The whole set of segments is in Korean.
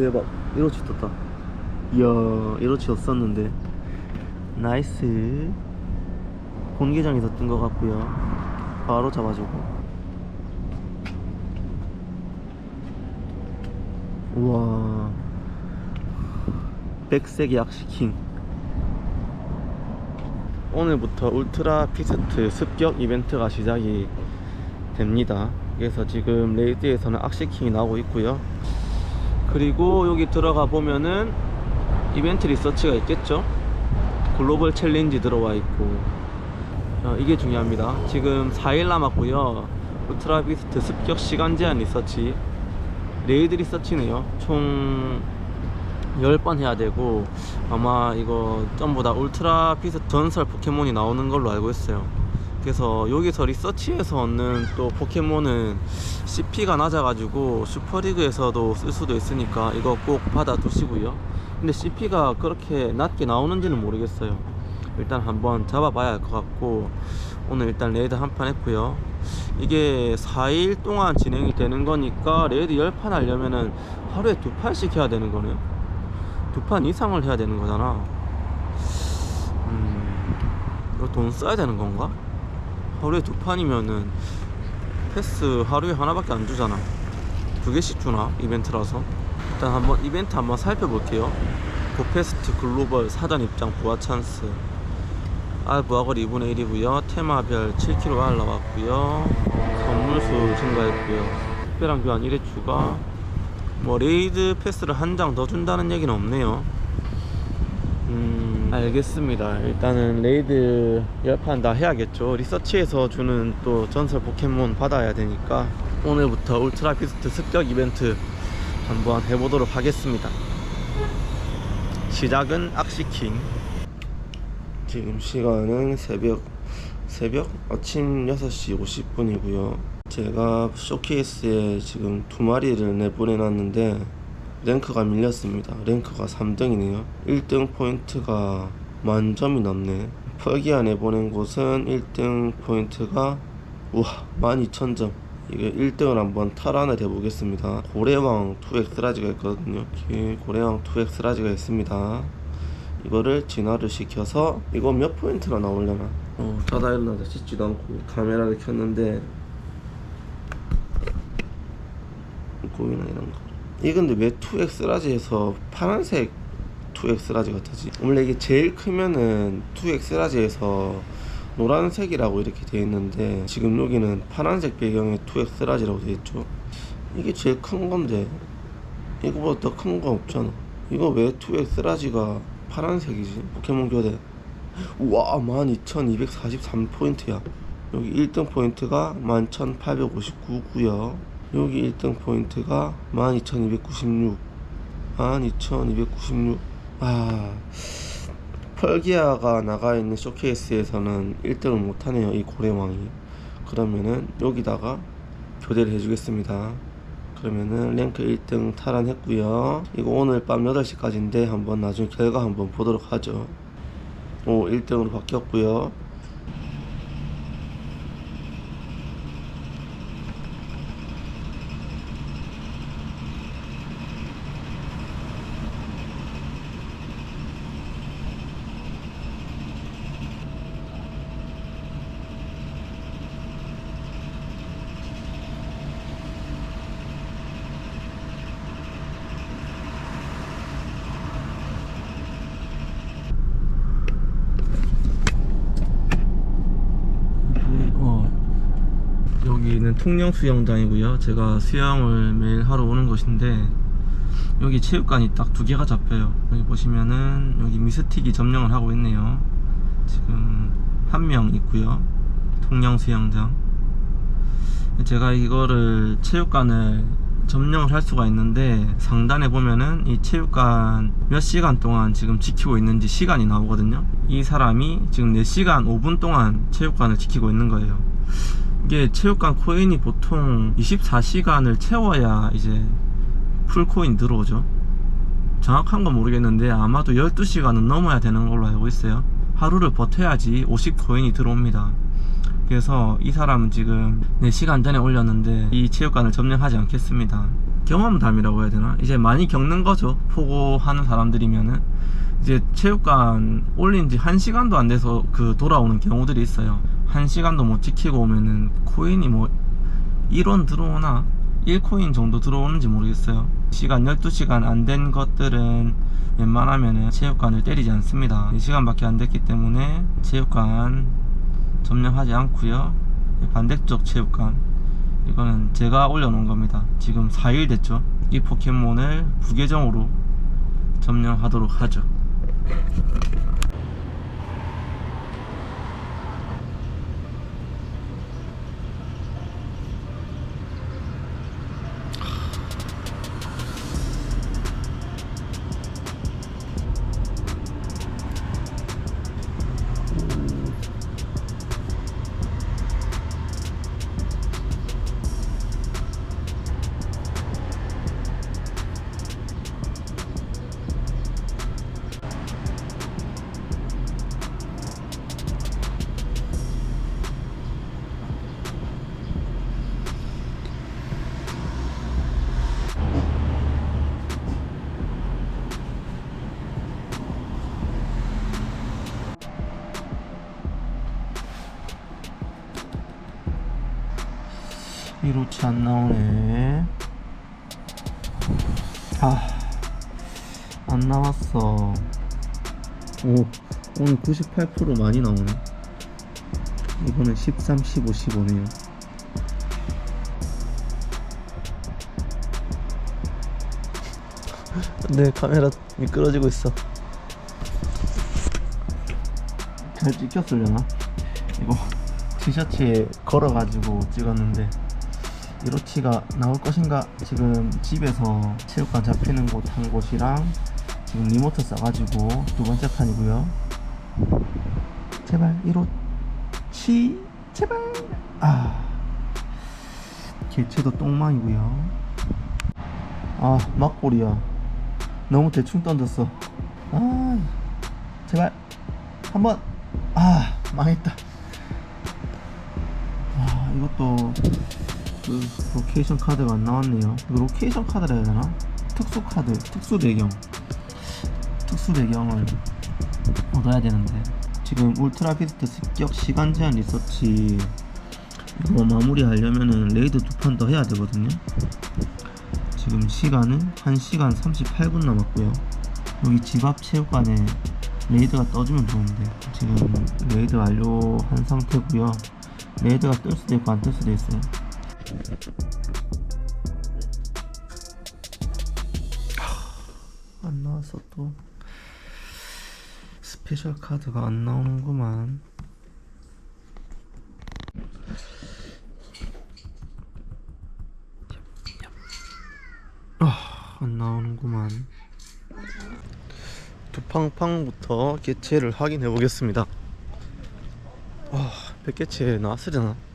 대박. 1호치 떴다. 이야 1호치 없었는데. 나이스. 본계장에서 뜬 것 같고요. 바로 잡아주고. 우와. 백색 약시킹. 오늘부터 울트라 피스트 습격 이벤트가 시작이 됩니다. 그래서 지금 레이드에서는 악시킹이 나오고 있고요 그리고 여기 들어가 보면은 이벤트 리서치가 있겠죠? 글로벌 챌린지 들어와 있고. 어, 이게 중요합니다. 지금 4일 남았고요. 울트라 비스트 습격 시간 제한 리서치. 레이드 리서치네요. 총 10번 해야 되고 아마 이거 전부 다 울트라 비스트 전설 포켓몬이 나오는 걸로 알고 있어요 그래서 여기서 리서치에서 얻는 또 포켓몬은 CP가 낮아가지고 슈퍼리그에서도 쓸 수도 있으니까 이거 꼭 받아 두시고요. 근데 CP가 그렇게 낮게 나오는지는 모르겠어요. 일단 한번 잡아봐야 할 것 같고 오늘 일단 레이드 한 판 했고요. 이게 4일 동안 진행이 되는 거니까 레이드 10판 하려면은 하루에 두 판씩 해야 되는 거네요. 두 판 이상을 해야 되는 거잖아. 음 이거 돈 써야 되는 건가? 하루에 두 판이면은 패스 하루에 하나밖에 안 주잖아. 두 개씩 주나 이벤트라서? 일단 한번 이벤트 한번 살펴볼게요. 고페스트 글로벌 사전 입장 부하 찬스. 알 부하걸 2분의 1이고요. 테마별 7kg 올라왔고요. 선물수 증가했고요. 특별한 교환 1회 추가. 뭐 레이드 패스를 한 장 더 준다는 얘기는 없네요. 음 알겠습니다. 일단은 레이드 10판 다 해야겠죠. 리서치에서 주는 또 전설 포켓몬 받아야 되니까 오늘부터 울트라 비스트 습격 이벤트 한번 해보도록 하겠습니다. 시작은 악시킹. 지금 시간은 새벽 새벽 아침 6시 50분이고요. 제가 쇼케이스에 지금 두 마리를 내보내놨는데 랭크가 밀렸습니다. 랭크가 3등이네요. 1등 포인트가 만점이 넘네. 펄기아 내보낸 곳은 1등 포인트가 우와 12,000점. 이게 1등을 한번 탈환을 해보겠습니다. 고래왕 2엑스라지가 있거든요. 이렇게 고래왕 2엑스라지가 있습니다. 이거를 진화를 시켜서 이거 몇 포인트나 나오려나? 어 자다 일어나서 씻지도 않고 카메라를 켰는데 고이나 이런 거 이게 근데 왜 2엑스라지에서 파란색 2엑스라지 같아지? 원래 이게 제일 크면은 2엑스라지에서 노란색이라고 이렇게 돼 있는데 지금 여기는 파란색 배경에 2엑스라지라고 돼 있죠. 이게 제일 큰 건데 이거보다 더 큰 거 없잖아. 이거 왜 2엑스라지가 파란색이지? 포켓몬 교대. 우와 12,243포인트야. 여기 1등 포인트가 11,859고요 여기 1등 포인트가 12,296 12,296 아 펄기아가 나가 있는 쇼케이스에서는 1등을 못하네요 이 고래왕이. 그러면은 여기다가 교대를 해주겠습니다. 그러면은 랭크 1등 탈환했고요. 이거 오늘 밤 8시까지인데 한번 나중에 결과 한번 보도록 하죠. 오 1등으로 바뀌었고요 어, 여기는 통영 수영장이고요. 제가 수영을 매일 하러 오는 곳인데 여기 체육관이 딱 두 개가 잡혀요. 여기 보시면은 여기 미스틱이 점령을 하고 있네요. 지금 한 명 있고요. 통영 수영장. 제가 이거를 체육관을 점령을 할 수가 있는데 상단에 보면은 이 체육관 몇 시간 동안 지금 지키고 있는지 시간이 나오거든요 이 사람이 지금 4시간 5분 동안 체육관을 지키고 있는 거예요 이게 체육관 코인이 보통 24시간을 채워야 이제 풀코인 들어오죠 정확한 건 모르겠는데 아마도 12시간은 넘어야 되는 걸로 알고 있어요 하루를 버텨야지 50코인이 들어옵니다 그래서 이 사람은 지금 4시간 전에 올렸는데 이 체육관을 점령하지 않겠습니다 경험담이라고 해야 되나? 이제 많이 겪는 거죠. 포고하는 사람들이면은 이제 체육관 올린 지 한시간도 안 돼서 그 돌아오는 경우들이 있어요. 한 시간도 못 지키고 오면은 코인이 뭐 1원 들어오나 1코인 정도 들어오는지 모르겠어요. 시간 12시간 안 된 것들은 웬만하면은 체육관을 때리지 않습니다. 2시간밖에 안 됐기 때문에 체육관 점령하지 않고요. 반대쪽 체육관 이거는 제가 올려놓은 겁니다. 지금 4일 됐죠. 이 포켓몬을 부계정으로 점령하도록 하죠. 이로치 안 나오네. 아, 안 나왔어. 오, 오늘 98% 많이 나오네. 이거는 13, 15, 15네요. 네, 카메라 미끄러지고 있어. 잘 찍혔으려나? 이거 티셔츠에 걸어가지고 찍었는데 이로치가 나올 것인가? 지금 집에서 체육관 잡히는 곳 한 곳이랑 지금 리모트 써가지고 두 번째 판이고요. 제발 이로치 제발! 아 개체도 똥망이고요. 아 막골이야. 너무 대충 던졌어. 아 제발 한번! 아 망했다. 아 이것도 그 로케이션 카드가 안 나왔네요. 이거 로케이션 카드라 해야 되나? 특수 카드, 특수 배경, 특수 배경을 얻어야 되는데 지금 울트라 비스트 습격 시간 제한 리서치 이거 마무리하려면은 레이드 두 판 더 해야 되거든요. 지금 시간은 1시간 38분 남았고요. 여기 집 앞 체육관에 레이드가 떠주면 좋은데 지금 레이드 완료한 상태고요. 레이드가 뜰 수도 있고 안 뜰 수도 있어요. 안 나왔어 또 스페셜 카드가 안 나오는구만. 아, 안 나오는구만. 두팡팡부터 개체를 확인해 보겠습니다. 아, 100개체 나왔으려나?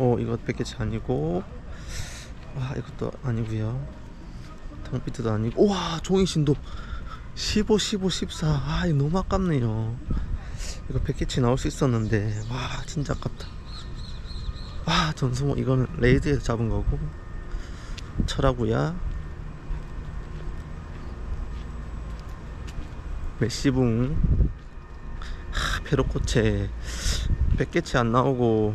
어 이거 100개치 아니고. 와 이것도 아니고요. 탕비트도 아니고. 우와 종이 신도. 15 15 14아 이거 너무 아깝네요. 이거 100개치 나올 수 있었는데. 와 진짜 아깝다. 와 전승호 이거는 레이드에서 잡은 거고. 철하구야 메시붕. 하 페로코체. 100개치 안 나오고.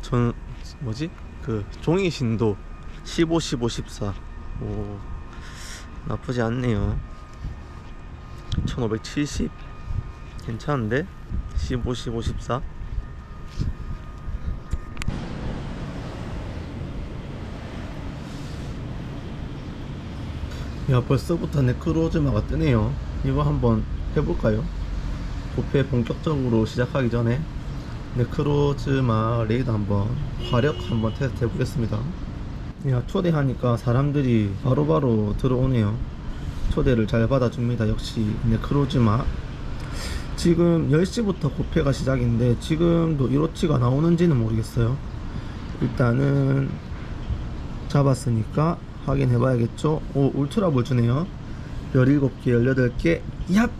전 뭐지? 그 종이 신도 15 15 14 오, 나쁘지 않네요. 1570 괜찮은데? 15 15 14 야 벌써부터 네크로즈마가 뜨네요. 이거 한번 해볼까요? 부페 본격적으로 시작하기 전에 네크로즈마 레이드 한번 화력 한번 테스트 해보겠습니다. 야 초대하니까 사람들이 바로 바로 들어오네요. 초대를 잘 받아줍니다. 역시 네크로즈마 지금 10시부터 고패가 시작인데 지금도 1호치가 나오는지는 모르겠어요. 일단은 잡았으니까 확인해 봐야겠죠? 오 울트라 볼 주네요. 17개 18개. 얍!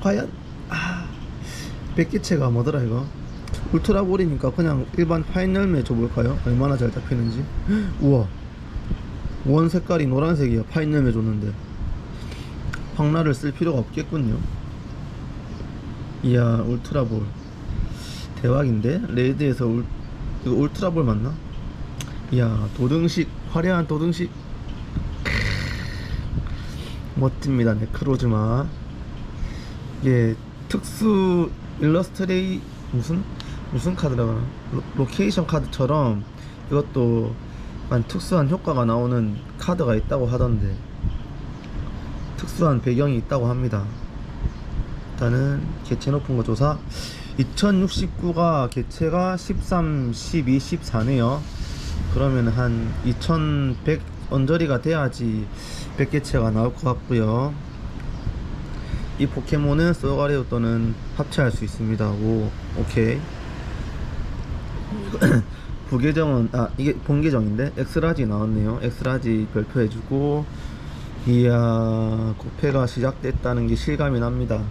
과연? 아 100개체가 뭐더라 이거 울트라 볼이니까 그냥 일반 파인 열매 줘볼까요? 얼마나 잘 잡히는지. 우와. 원 색깔이 노란색이야 파인넬 해줬는데. 황라를 쓸 필요가 없겠군요. 이야 울트라 볼. 대박인데? 레이드에서 울, 이거 울트라 볼 맞나? 이야 도등식 화려한 도등식. 멋집니다 네크로즈마. 이게 특수 일러스트레이 무슨 무슨 카드라고 하나? 로, 로케이션 카드처럼 이것도 한 특수한 효과가 나오는 카드가 있다고 하던데. 특수한 배경이 있다고 합니다. 일단은 개체 높은 거 조사. 2069가 개체가 13, 12, 14네요. 그러면 한 2100 언저리가 돼야지 100개체가 나올 것 같고요. 이 포켓몬은 쏘가레오 또는 합체할 수 있습니다. 오 오케이 부계정은 아 이게 본계정인데 엑스라지 나왔네요. 엑스라지 별표해주고 이야 코페가 시작됐다는 게 실감이 납니다.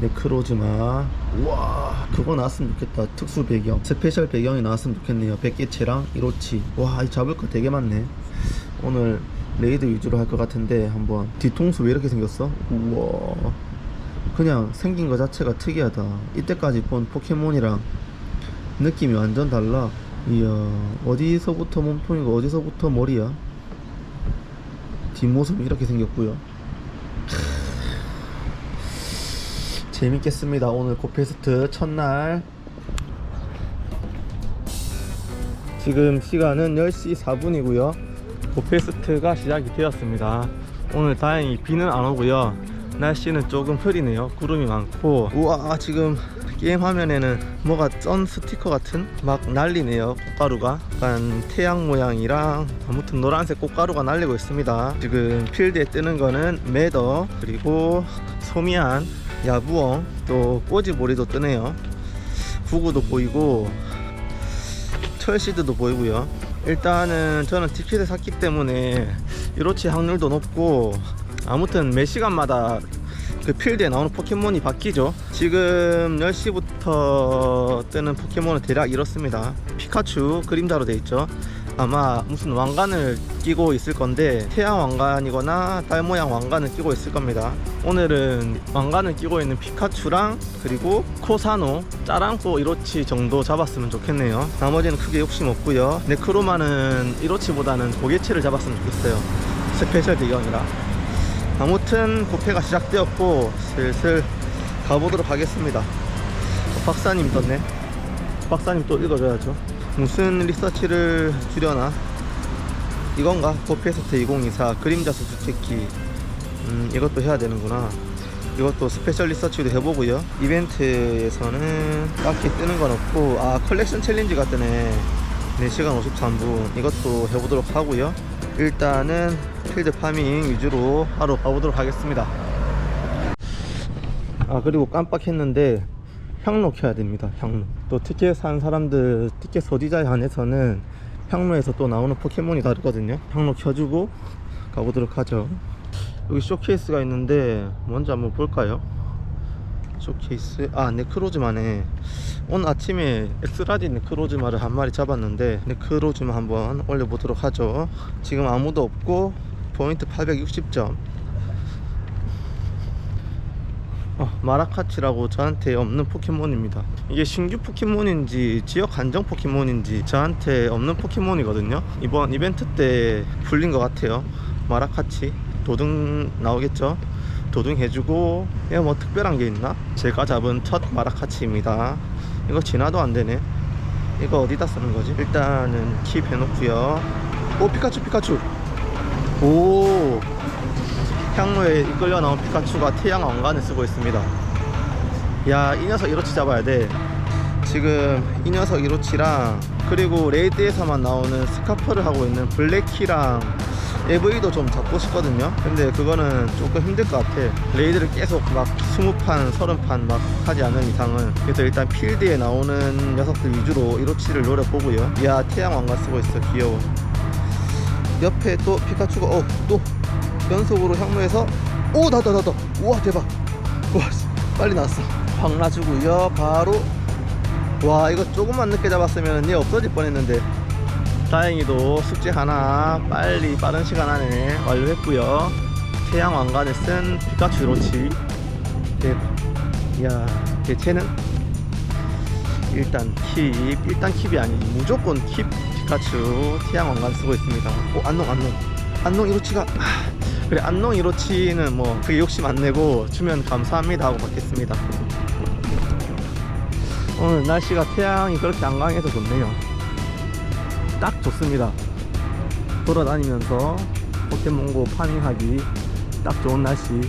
네크로즈마. 우와 그거 나왔으면 좋겠다. 특수 배경. 스페셜 배경이 나왔으면 좋겠네요. 백개체랑 이로치. 와이 잡을 거 되게 많네. 오늘 레이드 위주로 할 것 같은데 한번. 뒤통수 왜 이렇게 생겼어? 우와. 그냥 생긴 거 자체가 특이하다. 이때까지 본 포켓몬이랑 느낌이 완전 달라. 이야 어디서부터 몸통이고 어디서부터 머리야? 뒷모습이 이렇게 생겼고요. 재밌겠습니다. 오늘 고페스트 첫날. 지금 시간은 10시 4분이고요. 고페스트가 시작이 되었습니다. 오늘 다행히 비는 안 오고요. 날씨는 조금 흐리네요. 구름이 많고. 우와 지금 게임 화면에는 뭐가 썬 스티커 같은 막 날리네요. 꽃가루가. 약간 태양 모양이랑 아무튼 노란색 꽃가루가 날리고 있습니다. 지금 필드에 뜨는 거는 매더 그리고 소미안 야부엉 또 꼬지보리도 뜨네요. 구구도 보이고 철시드도 보이고요. 일단은 저는 티켓을 샀기 때문에 이로치 확률도 높고 아무튼 매 시간마다 그 필드에 나오는 포켓몬이 바뀌죠. 지금 10시부터 뜨는 포켓몬은 대략 이렇습니다. 피카츄 그림자로 되어 있죠. 아마 무슨 왕관을 끼고 있을 건데 태양 왕관이거나 딸 모양 왕관을 끼고 있을 겁니다. 오늘은 왕관을 끼고 있는 피카츄랑 그리고 코사노 짜랑코 이로치 정도 잡았으면 좋겠네요. 나머지는 크게 욕심 없고요. 네크로마는 이로치보다는 고개체를 잡았으면 좋겠어요. 스페셜 배경이라 아무튼 고패가 시작되었고 슬슬 가보도록 하겠습니다. 어, 박사님 떴네. 박사님 또 읽어줘야죠. 무슨 리서치를 주려나? 이건가? 고패스트 2024 그림자 수수께끼 음 이것도 해야 되는구나. 이것도 스페셜 리서치도 해보고요. 이벤트에서는 딱히 뜨는 건 없고 아 컬렉션 챌린지가 뜨네. 4시간 53분. 이것도 해보도록 하고요. 일단은 필드 파밍 위주로 하러 가보도록 하겠습니다. 아 그리고 깜빡했는데 향로 켜야 됩니다 향로 또 티켓 산 사람들 티켓 소지자에 한해서는 향로에서 또 나오는 포켓몬이 다르거든요. 향로 켜주고 가보도록 하죠. 여기 쇼케이스가 있는데 먼저 한번 볼까요? 쇼케이스 아 네크로즈마네. 오늘 아침에 엑스라지 네크로즈마를 한 마리 잡았는데 네크로즈마 한번 올려보도록 하죠. 지금 아무도 없고 포인트 860점. 어, 마라카치라고 저한테 없는 포켓몬입니다. 이게 신규 포켓몬인지 지역 한정 포켓몬인지 저한테 없는 포켓몬이거든요. 이번 이벤트 때 풀린 것 같아요. 마라카치 도등 나오겠죠? 도등 해주고 이거 뭐 특별한 게 있나? 제가 잡은 첫 마라카치입니다. 이거 진화도 안 되네. 이거 어디다 쓰는 거지? 일단은 킵 해놓고요. 오 피카츄 피카츄 오. 향로에 이끌려 나온 피카츄가 태양 왕관을 쓰고 있습니다. 야 이 녀석 이로치 잡아야 돼. 지금 이 녀석 이로치랑 그리고 레이드에서만 나오는 스카프를 하고 있는 블랙키랑 AV도 좀 잡고 싶거든요. 근데 그거는 조금 힘들 것 같아. 레이드를 계속 막 20판 30판 막 하지 않는 이상은. 그래서 일단 필드에 나오는 녀석들 위주로 이로치를 노려보고요. 야 태양 왕관 쓰고 있어. 귀여워 옆에 또 피카츄가 어 또 연속으로 향로에서 오 나다 나다. 우와 대박. 와 씨, 빨리 나왔어. 확 놔주고요. 바로. 와 이거 조금만 늦게 잡았으면 얘 없어질 뻔했는데. 다행히도 숙제 하나 빨리 빠른 시간 안에 완료했고요. 태양 왕관을 쓴 피카츄 로치. 이야 대체는 일단 킵 일단 킵이 아니지 무조건 킵 피카츄 태양 왕관 쓰고 있습니다. 오 안농 안농. 안농 이로치가 아, 그래 안농 이로치는 뭐 그게 욕심 안 내고 주면 감사합니다 하고 받겠습니다. 오늘 날씨가 태양이 그렇게 안 강해서 좋네요. 딱 좋습니다. 돌아다니면서 포켓몬고 파밍하기 딱 좋은 날씨.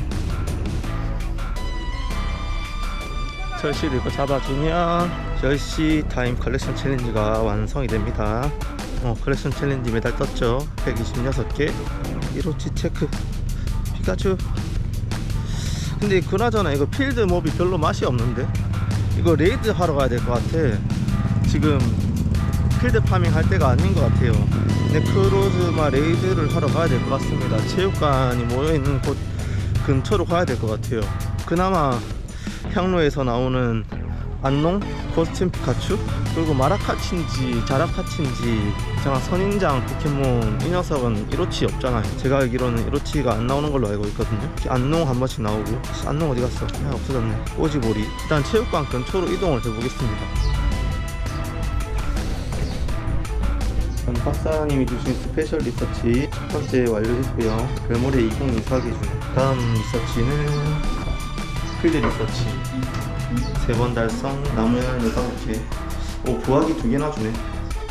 절시를 이거 잡아주면 절시 타임 컬렉션 챌린지가 완성이 됩니다. 어, 컬렉션 챌린지 메달 떴죠? 126개. 1호치 체크. 피카츄. 근데 그나저나 이거 필드 몹이 별로 맛이 없는데? 이거 레이드 하러 가야 될 것 같아. 지금 필드 파밍 할 때가 아닌 것 같아요. 네크로즈마 레이드를 하러 가야 될 것 같습니다. 체육관이 모여있는 곳 근처로 가야 될 것 같아요. 그나마 향로에서 나오는 안농, 코스튬 피카츄 그리고 마라카치인지 자라카치인지 제가 선인장 포켓몬 이 녀석은 이로치 없잖아요. 제가 알기로는 이로치가 안 나오는 걸로 알고 있거든요. 안농 한 번씩 나오고 안농 어디 갔어? 아 없어졌네. 꼬지보리. 일단 체육관 근처로 이동을 해보겠습니다. 전 박사님이 주신 스페셜 리서치 첫 번째 완료했고요. 별모래 2024 기준 다음 리서치는 필드 리서치 세 번 달성 나무열 6개. 오 부하기 두 개나 주네.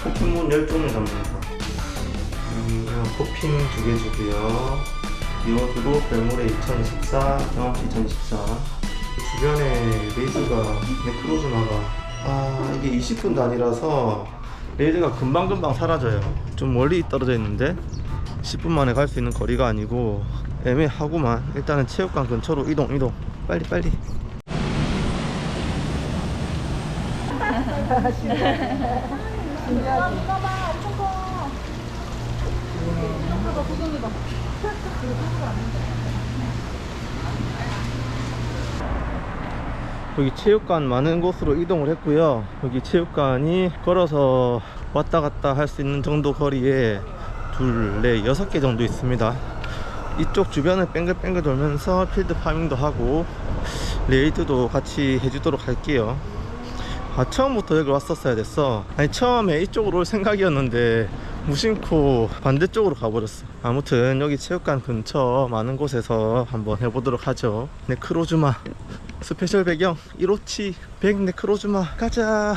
포켓몬 10종을 잡는다. 음, 코핑 두 개 주고요. 이어두고 별모래 2024 경험치 2024 주변에 레이드가 네크로즈마가. 아 이게 20분 단위라서 레이드가 금방금방 사라져요. 좀 멀리 떨어져 있는데 10분 만에 갈 수 있는 거리가 아니고 애매하구만. 일단은 체육관 근처로 이동 이동. 빨리 빨리 여기 체육관 많은 곳으로 이동을 했고요. 여기 체육관이 걸어서 왔다 갔다 할 수 있는 정도 거리에 둘, 넷, 여섯 개 정도 있습니다. 이쪽 주변을 뺑글뺑글 돌면서 필드 파밍도 하고 레이드도 같이 해주도록 할게요 아 처음부터 여기 왔었어야 됐어. 아니 처음에 이쪽으로 올 생각이었는데 무심코 반대쪽으로 가버렸어. 아무튼 여기 체육관 근처 많은 곳에서 한번 해보도록 하죠. 네크로즈마. 스페셜 배경. 1호치. 100 네크로즈마. 가자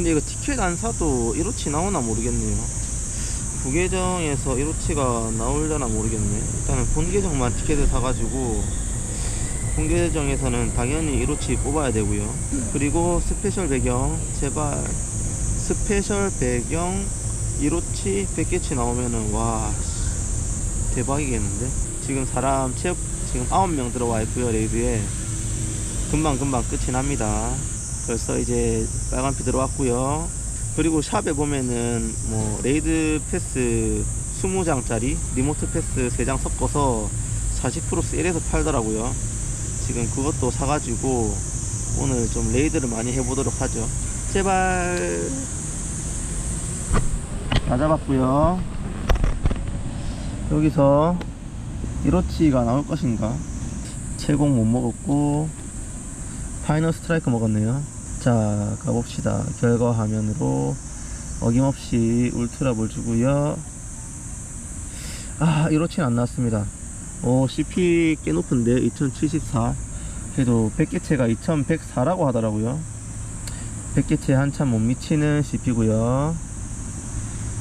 근데 이거 티켓 안 사도 1호치 나오나 모르겠네요. 부계정에서 1호치가 나올려나 모르겠네. 일단은 본 계정만 티켓을 사가지고 본 계정에서는 당연히 1호치 뽑아야 되고요. 그리고 스페셜 배경 제발. 스페셜 배경 1호치 100개치 나오면은 와 씨, 대박이겠는데? 지금 사람 체육 지금 9명 들어와 있고요 레이드에. 금방금방 끝이 납니다 벌써 이제 빨간피 들어왔고요. 그리고 샵에 보면은 뭐 레이드 패스 20장짜리 리모트 패스 3장 섞어서 40% 세일해서 팔더라고요. 지금 그것도 사가지고 오늘 좀 레이드를 많이 해보도록 하죠. 제발. 다 잡았고요. 여기서 1호치가 나올 것인가? 채공 못 먹었고 파이널 스트라이크 먹었네요 자 가봅시다. 결과 화면으로 어김없이 울트라 볼 주고요. 아 1호치는 안 나왔습니다. 오 CP 꽤 높은데 2074 그래도 100개체가 2104라고 하더라고요. 100개체 한참 못 미치는 CP고요.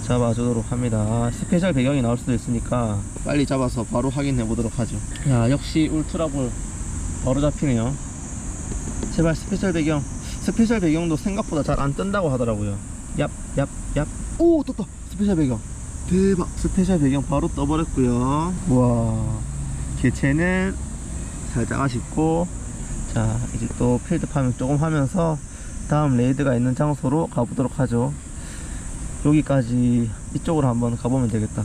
잡아주도록 합니다. 스페셜 배경이 나올 수도 있으니까 빨리 잡아서 바로 확인해 보도록 하죠. 야 역시 울트라볼 바로 잡히네요. 제발 스페셜 배경 스페셜 배경도 생각보다 잘 안 뜬다고 하더라고요. 얍 얍 얍 오 떴다. 스페셜 배경. 대박. 스페셜 배경 바로 떠버렸고요. 와. 개체는 살짝 아쉽고 자 이제 또 필드 파밍 조금 하면서 다음 레이드가 있는 장소로 가보도록 하죠. 여기까지 이쪽으로 한번 가보면 되겠다